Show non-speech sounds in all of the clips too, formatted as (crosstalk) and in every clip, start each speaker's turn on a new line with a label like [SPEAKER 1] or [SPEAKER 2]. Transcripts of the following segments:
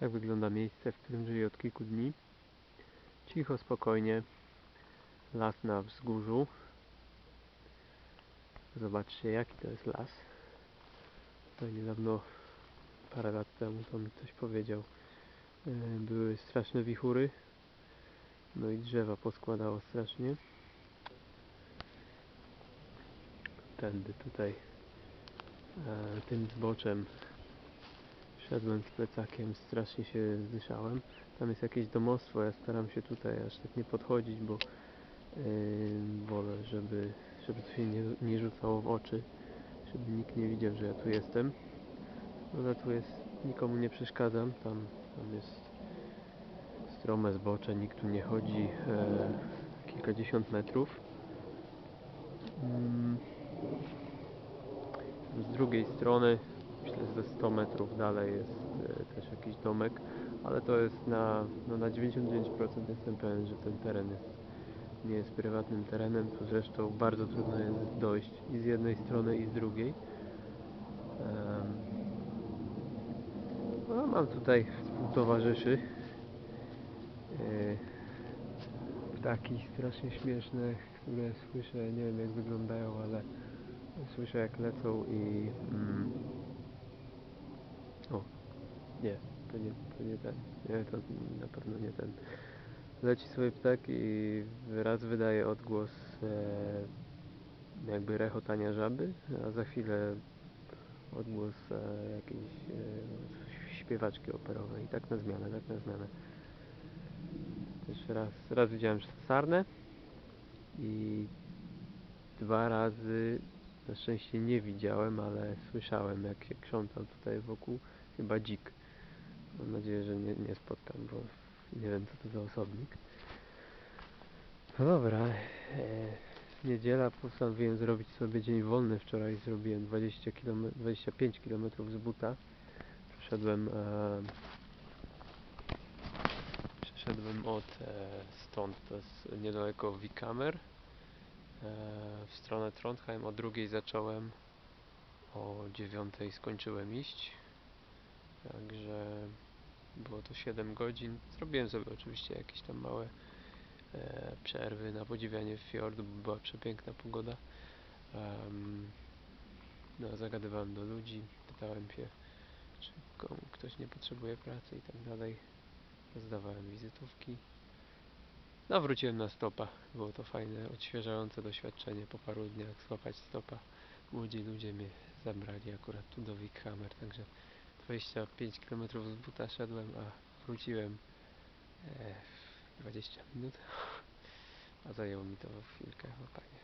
[SPEAKER 1] Tak wygląda miejsce, w którym żyję od kilku dni. Cicho, spokojnie. Las na wzgórzu. Zobaczcie jaki to jest las. To niedawno, parę lat temu, to mi ktoś powiedział. e, Były straszne wichury. No i drzewa poskładało strasznie. Tędy tutaj e, tym zboczem szedłem z plecakiem, strasznie się zdyszałem. Tam jest jakieś domostwo, ja staram się tutaj aż tak nie podchodzić, bo yy, wolę, żeby, żeby to się nie, nie rzucało w oczy, żeby nikt nie widział, że ja tu jestem. Ale tu jest, nikomu nie przeszkadzam, tam, tam jest strome zbocze, nikt tu nie chodzi e, kilkadziesiąt metrów. Mm. Z drugiej strony, myślę, że ze 100 metrów dalej jest e, też jakiś domek, ale to jest na, no na 99% jestem pewien, że ten teren jest, nie jest prywatnym terenem, tu zresztą bardzo trudno jest dojść i z jednej strony i z drugiej. No, mam tutaj współtowarzyszy. E, Ptaki strasznie śmieszne, które słyszę, nie wiem jak wyglądają, ale słyszę jak lecą i... Mm, nie, to nie, to nie ten, nie, to na pewno nie ten. Leci sobie ptak i raz wydaje odgłos e, jakby rechotania żaby, a za chwilę odgłos e, jakiejś e, śpiewaczki operowej i tak na zmianę, tak na zmianę. Też raz, raz widziałem sarnę i dwa razy na szczęście nie widziałem, ale słyszałem jak się krzątał tutaj wokół chyba dzik. Mam nadzieję, że nie, nie spotkam, bo nie wiem co to za osobnik. No dobra, e, niedziela postanowiłem zrobić sobie dzień wolny. Wczoraj zrobiłem 20 km, 25 km z buta. Przeszedłem e, przeszedłem od e, stąd, to jest niedaleko Wikamer e, w stronę Trondheim. O drugiej zacząłem, o dziewiątej skończyłem iść. Także było to 7 godzin. Zrobiłem sobie oczywiście jakieś tam małe e, przerwy na podziwianie fiordu, bo była przepiękna pogoda. Em, no, zagadywałem do ludzi, pytałem się, czy ktoś nie potrzebuje pracy i tak dalej. Rozdawałem wizytówki. No, wróciłem na stopa. Było to fajne, odświeżające doświadczenie po paru dniach złapać stopa. Młodzi ludzie mnie zabrali akurat tu do Wickhammer, także 25 km z buta szedłem, a wróciłem e, w 20 minut. (laughs) A zajęło mi to chwilkę, łapanie.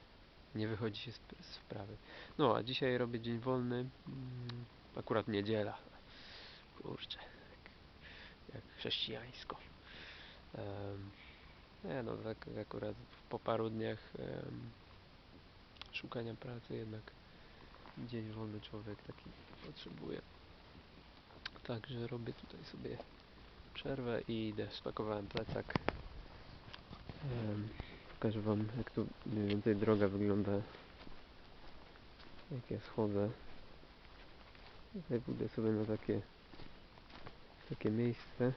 [SPEAKER 1] Nie wychodzi się z, z wprawy. No, a dzisiaj robię dzień wolny. Mm, akurat niedziela. Kurczę. Jak, chrześcijańsko. Em, nie no, tak akurat po paru dniach em, szukania pracy jednak dzień wolny człowiek taki potrzebuje. Także robię tutaj sobie przerwę i idę. Spakowałem plecak. Em, pokażę wam jak tu mniej więcej droga wygląda. Jak ja schodzę. Tutaj pójdę sobie na takie takie miejsce.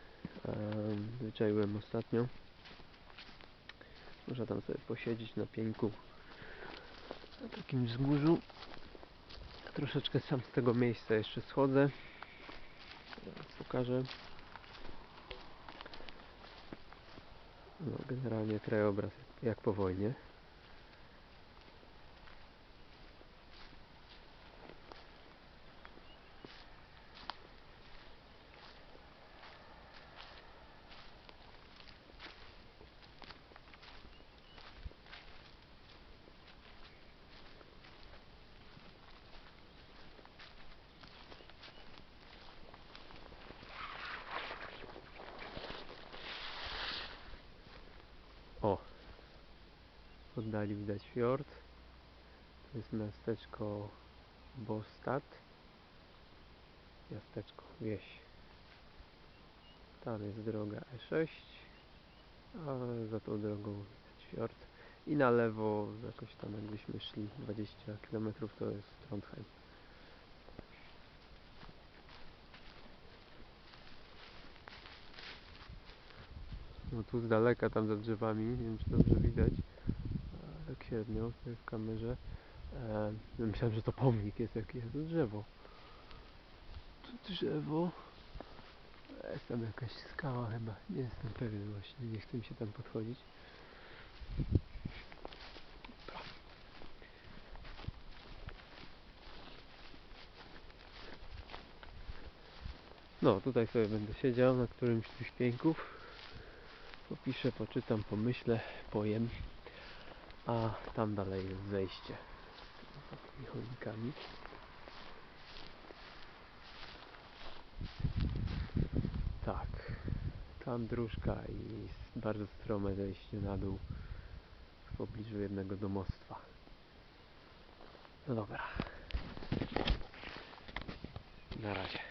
[SPEAKER 1] Um, wyczaiłem ostatnio. Można tam sobie posiedzieć na pieńku na takim wzgórzu. Troszeczkę sam z tego miejsca jeszcze schodzę. Pokażę. No, generalnie krajobraz jak po wojnie. Oddali widać fiord. To jest miasteczko Bostad. Miasteczko, wieś. Tam jest droga E6. A za tą drogą widać fiord. I na lewo, jakoś tam jakbyśmy szli 20 km to jest Trondheim. No tu z daleka, tam za drzewami, nie wiem czy dobrze widać, średnio w kamerze. E, myślałem, że to pomnik jest jakieś, a to drzewo. Tu drzewo. E, Jest tam jakaś skała chyba, nie jestem pewien właśnie, nie chcę mi się tam podchodzić. No, tutaj sobie będę siedział na którymś z tych pieńków. Popiszę, poczytam, pomyślę, pojem. A tam dalej jest zejście. Takimi chodnikami. Tak. Tam dróżka i bardzo strome zejście na dół w pobliżu jednego domostwa. No dobra. Na razie.